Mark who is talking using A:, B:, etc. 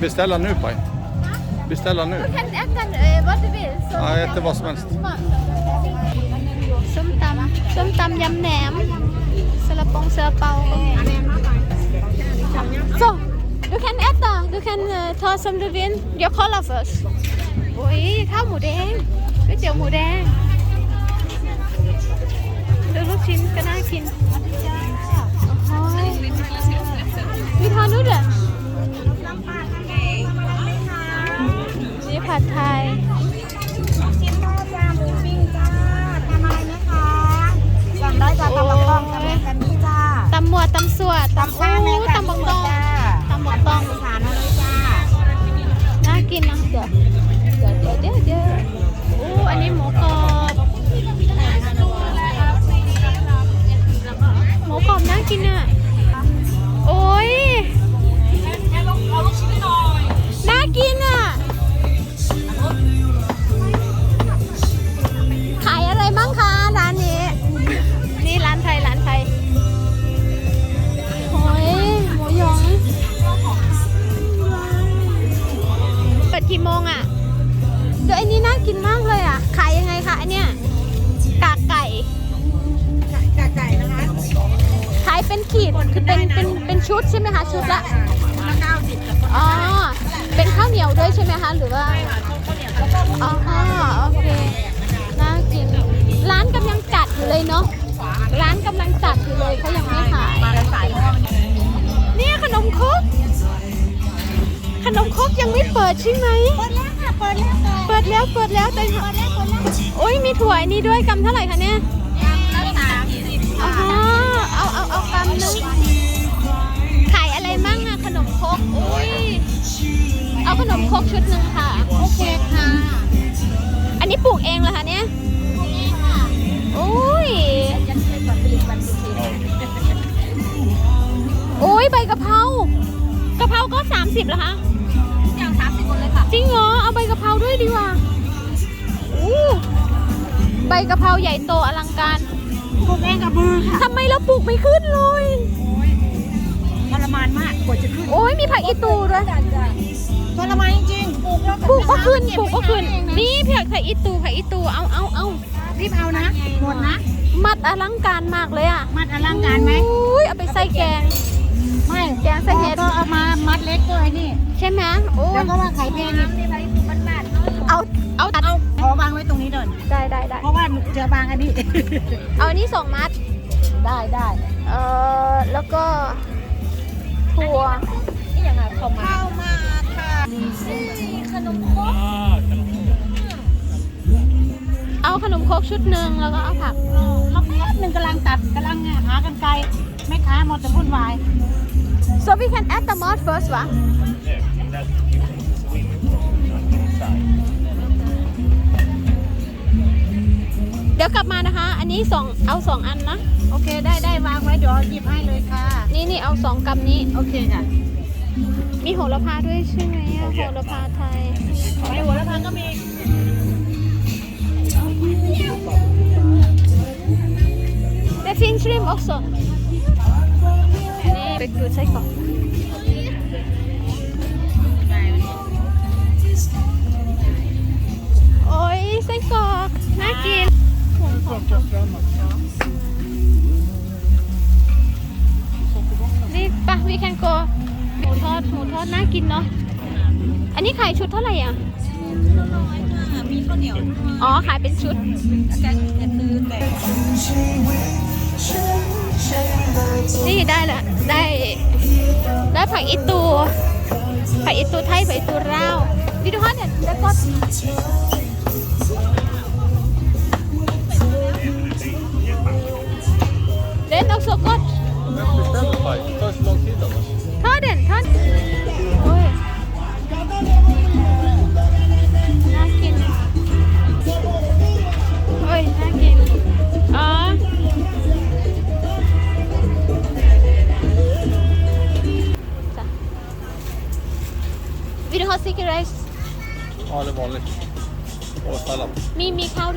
A: Beställa nu Paj. Beställa nu.
B: Du kan äta eh, vad du vill. Så
A: Ja, jag äter vad som helst.
B: ส้มตำส้มตำยำแหนมซาลาปงซาลาเปา So, du kan äta. Du kan eh, ta som du vill. Jag kollar först. Oj, ข้าวหมูแดงก๋วยเตี๋ยวหมูแดงดูลูกชิ้นก็น่ากิน
C: ชิ้นทอดจ้าหมูปิ้งจ้าทำอะไรนะคะสั่งได้จ้าตำบักตองกับแม่กันนี่จ้า
B: ตำหมวดตำสวดตำ
C: ซ่า
B: อู้
C: แม่กัน
B: ตำบักตอง
C: จ้า
B: ตำบักตอง
C: สานะไร
B: น่า เป็นขีดคือเป็นเป็นเป็นชุดใช่ไหมคะชุดละ
C: ละเก้าสิบ
B: อ๋อเป็นข้าวเหนียวด้วยใช่ไหมคะหรือว่าอ๋อโอเคน่ากินร้านกำลังจัดอยู่เลยเนาะร้านกำลังจัดอยู่เลยเขายังไม่ขาย
C: มากันสายพ่อ
B: เนี่ยขนมครกขนมครกยังไม่เปิดใช่ไหม
C: เปิดแล้วค่ะเปิดแล้วค่ะ
B: เปิดแล้วเปิดแล้วแต่
C: เปิดแล้วเปิดแล้ว
B: โอ้ยมีถั่วอันนี้ด้วยกำเท่าไหร่คะเนี่ย เอาเอากำนึงขายอะไรมั่งอะขนมครกอุ้ยเอาขนมครกชุดหนึ่งค่ะ
C: โอเคค่ะ
B: อันนี้ปลูกเองเหรอคะเนี่ยอุ้ยอุ้ยใบกะเพรากะเพราก็ 30เหรอคะ
C: อย่างสามสิบคนเลยค่ะ
B: จริงเหรอ เอาใบกะเพราด้วยดีกว่าอู้ใบกะเพราใหญ่โตอลังการ
C: ปลูกเองกับมือค่ะ
B: ทำไมเราปลูกไม่ขึ้นเลย
C: ทรมานมากกว่าจะขึ้น
B: โอ้ยมีผักอีตูด้วย
C: ทรมานจริงๆปลูกแล้ว
B: ปลูกก็ขึ้น
C: เบ
B: ปลูกก็ขึ้น
C: ไว้เองนะ
B: นี่ผักผักอีตูผักอีตูเอาเอาเอา
C: รีบเอานะหมดนะ
B: มัดอลังการมากเลยอะ
C: มัดอลังการไหม
B: อุ้ยเอาไปใส่แกง
C: ไม่
B: แกงใส่เห็ด
C: ก็เอามามัดเล็กด้วยนี่
B: ใช่ไหมโอ้
C: แล้
B: ยว
C: ก็ว่าไข่เพลงนี่
B: เอาเอาตัด
C: ขอวางไว้ตรงนี้เดิน
B: ได้ได้ได้
C: เพราะว่าเจอบางอันนี้
B: เอาอันนี้สองมัด
C: ได้ได้
B: เอ่อแล้วก็ถั่ว
C: นี่ยังไงเข้ามาเข้ามาค่ะ
B: ขนมครกเอาขนมครกชุดหนึ่งแล้วก็เอาผัก
C: ล็อกแป๊บหนึ่งกำลังตัดกำลังหากันไกลแม่ค้าหมดแต่วุ่นวาย
B: so we can add the mud first วะเยวกลับมานะคะ อันนี้สองเอาสองอันนะ
C: โอเค ได้ได้วางไว้เดี๋ยวหยิบให้เลยค่ะ
B: นี่นี่เอาสองกำนี้
C: โอเคค่ะ
B: มีโหระพาด้วยใช่ไหมโหระพาไทย
C: ไอหระพาก็มี
B: The fin shrimp also อันนี้เป็นดูไส้กรอกโอ้ยไส้กรอกน่ากิน นี่ปะ we can go หมูทอดหมูทอดน่ากินเนาะ อันนี้ขายชุดเท่าไหร่อะ
C: มีข้าวเหนียว
B: อ๋อ ขายเป็นชุด
C: อาการจะซื้อแต่
B: นี่ได้ละได้ได้ผักอีตูผักอีตูไทยผักอีตูราววิดีโอเนี่ยแล้วก็ เล่นเอาโซกด
A: Men beställ paj. Det tar så lång tid annars.
B: ทอดเด่นทอดโอ้ยน่ากินโอ้ยน่ากินอ๋อจ้ะวิดีโอซิกไรส์
A: Ja, det är vanligt. Och sallad.
B: มีมีข้าว